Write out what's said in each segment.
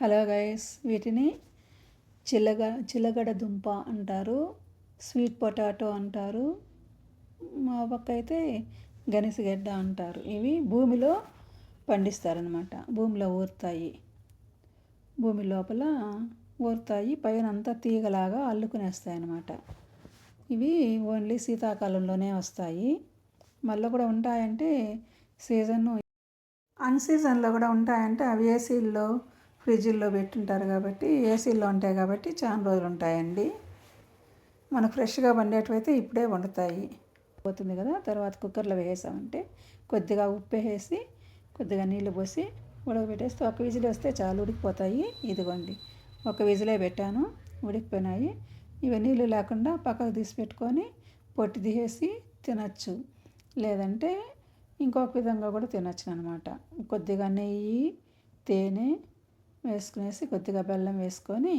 Hello guys వీటిని చిల్లగ చిల్లగడ దుంప అంటారు స్వీట్ పొటాటో అంటారు మా పక్క అయితే గనిసగడ్డ అంటారు. ఇవి భూమిలో పండిస్తారనమాట భూమిలో ఊరుతాయి. భూమి లోపల ఊరుతాయి. పైన అంతా తీగలాగా అల్లుకునేస్తాయి అన్నమాట ఇవి ఓన్లీ శీతాకాలంలోనే వస్తాయి. మళ్ళీ కూడా ఉంటాయంటే సీజన్ అన్ సీజన్లో కూడా ఉంటాయంటే అవి ఏసీల్లో ఫ్రిడ్జ్లో పెట్టుంటారు కాబట్టి ఏసీల్లో ఉంటాయి కాబట్టి చాలా రోజులు ఉంటాయండి మనకు ఫ్రెష్గా వండేటివైతే ఇప్పుడే వండుతాయి. పోతుంది కదా తర్వాత కుక్కర్లో వేసామంటే కొద్దిగా ఉప్పు వేసి కొద్దిగా నీళ్ళు పోసి ఉడకబెట్టేస్తే ఒక విజిల్ వస్తే చాలు ఉడికిపోతాయి. ఇదిగోండి ఒక విజిలే పెట్టాను ఉడికిపోయినాయి. ఇవి నీళ్ళు లేకుండా పక్కకు తీసి పెట్టుకొని పొట్టి తీసేసి తినచ్చు. లేదంటే ఇంకొక విధంగా కూడా తినచ్చు అనమాట. కొద్దిగా నెయ్యి తేనె వేసుకునేసి కొద్దిగా బెల్లం వేసుకొని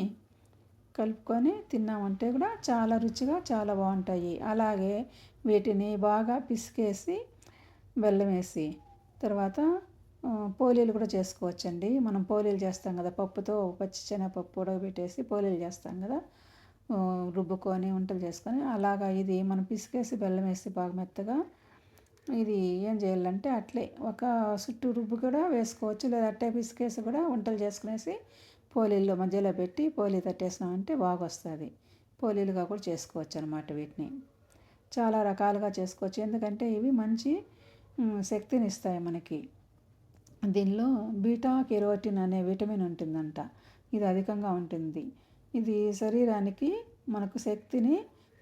కలుపుకొని తిన్నామంటే కూడా చాలా రుచిగా చాలా బాగుంటాయి. అలాగే వీటిని బాగా పిసికేసి బెల్లం వేసి తర్వాత పోలీలు కూడా చేసుకోవచ్చండి. మనం పోలీలు చేస్తాం కదా పప్పుతో పచ్చి శనగపప్పు ఉడకబెట్టేసి పోలీలు చేస్తాం కదా రుబ్బుకొని వంటలు చేసుకొని. అలాగా ఇది మనం పిసికేసి బెల్లం వేసి బాగా మెత్తగా ఇది ఏం చేయాలంటే అట్లే ఒక చుట్టూ రుబ్బు కూడా వేసుకోవచ్చు లేదా అట్టే పిసికేసి కూడా వంటలు చేసుకునేసి పోలీల్లో మధ్యలో పెట్టి పోలీ తట్టేసినామంటే బాగా వస్తుంది పోలీలుగా కూడా చేసుకోవచ్చు అనమాట వీటిని. చాలా రకాలుగా చేసుకోవచ్చు. ఎందుకంటే ఇవి మంచి శక్తిని ఇస్తాయి మనకి. దీనిలో బీటా కెరోటిన్ అనే విటమిన్ ఉంటుందంట. ఇది అధికంగా ఉంటుంది. ఇది శరీరానికి మనకు శక్తిని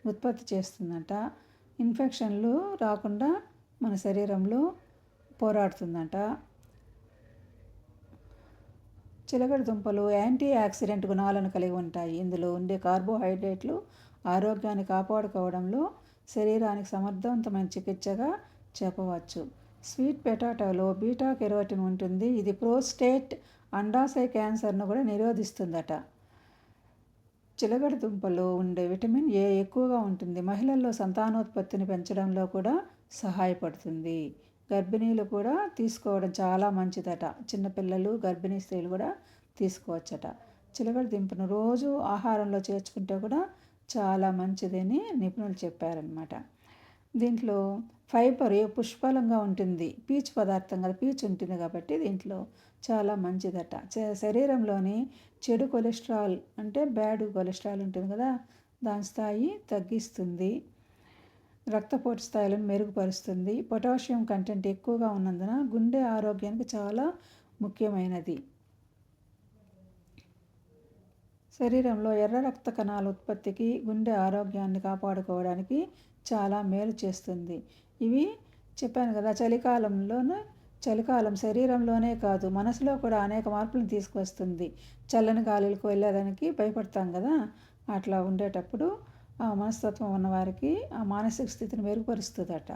ఉత్పత్తి చేస్తుందంట. ఇన్ఫెక్షన్లు రాకుండా మన శరీరంలో పోరాడుతుందంట. చిలకడ దుంపలు యాంటీ ఆక్సిడెంట్ గుణాలను కలిగి ఉంటాయి. ఇందులో ఉండే కార్బోహైడ్రేట్లు ఆరోగ్యాన్ని కాపాడుకోవడంలో శరీరానికి సమర్థవంతమైన చికిత్సగా చెప్పవచ్చు. స్వీట్ పొటాటోలో బీటా కెరోటిన్ ఉంటుంది. ఇది ప్రోస్టేట్ అండాశయ క్యాన్సర్ను కూడా నిరోధిస్తుందట. చిలగడ దుంపలో ఉండే విటమిన్ ఏ ఎక్కువగా ఉంటుంది. మహిళల్లో సంతానోత్పత్తిని పెంచడంలో కూడా సహాయపడుతుంది. గర్భిణీలు కూడా తీసుకోవడం చాలా మంచిదట. చిన్నపిల్లలు గర్భిణీ స్త్రీలు కూడా తీసుకోవచ్చట. చిలగడ దింపును రోజు ఆహారంలో చేర్చుకుంటే కూడా చాలా మంచిదని నిపుణులు చెప్పారనమాట దీంట్లో ఫైబర్ పుష్కలంగా ఉంటుంది? పీచు పదార్థం కదా పీచు ఉంటుంది కాబట్టి దీంట్లో చాలా మంచిదట. శరీరంలోని చెడు కొలెస్ట్రాల్ అంటే బ్యాడ్ కొలెస్ట్రాల్ ఉంటుంది కదా దాని స్థాయి తగ్గిస్తుంది. రక్తపోటు స్థాయిలను మెరుగుపరుస్తుంది. పొటాషియం కంటెంట్ ఎక్కువగా ఉన్నందున గుండె ఆరోగ్యానికి చాలా ముఖ్యమైనది. శరీరంలో ఎర్ర రక్త కణాల ఉత్పత్తికి గుండె ఆరోగ్యాన్ని కాపాడుకోవడానికి చాలా మేలు చేస్తుంది. ఇవి చెప్పాను కదా చలికాలంలోనే చలికాలం శరీరంలోనే కాదు మనసులో కూడా అనేక మార్పులను తీసుకువస్తుంది. చల్లని గాలులకు వెళ్ళేదానికి భయపడతాం కదా అట్లా ఉండేటప్పుడు ఆ మనస్తత్వం ఉన్నవారికి ఆ మానసిక స్థితిని మెరుగుపరుస్తుందట.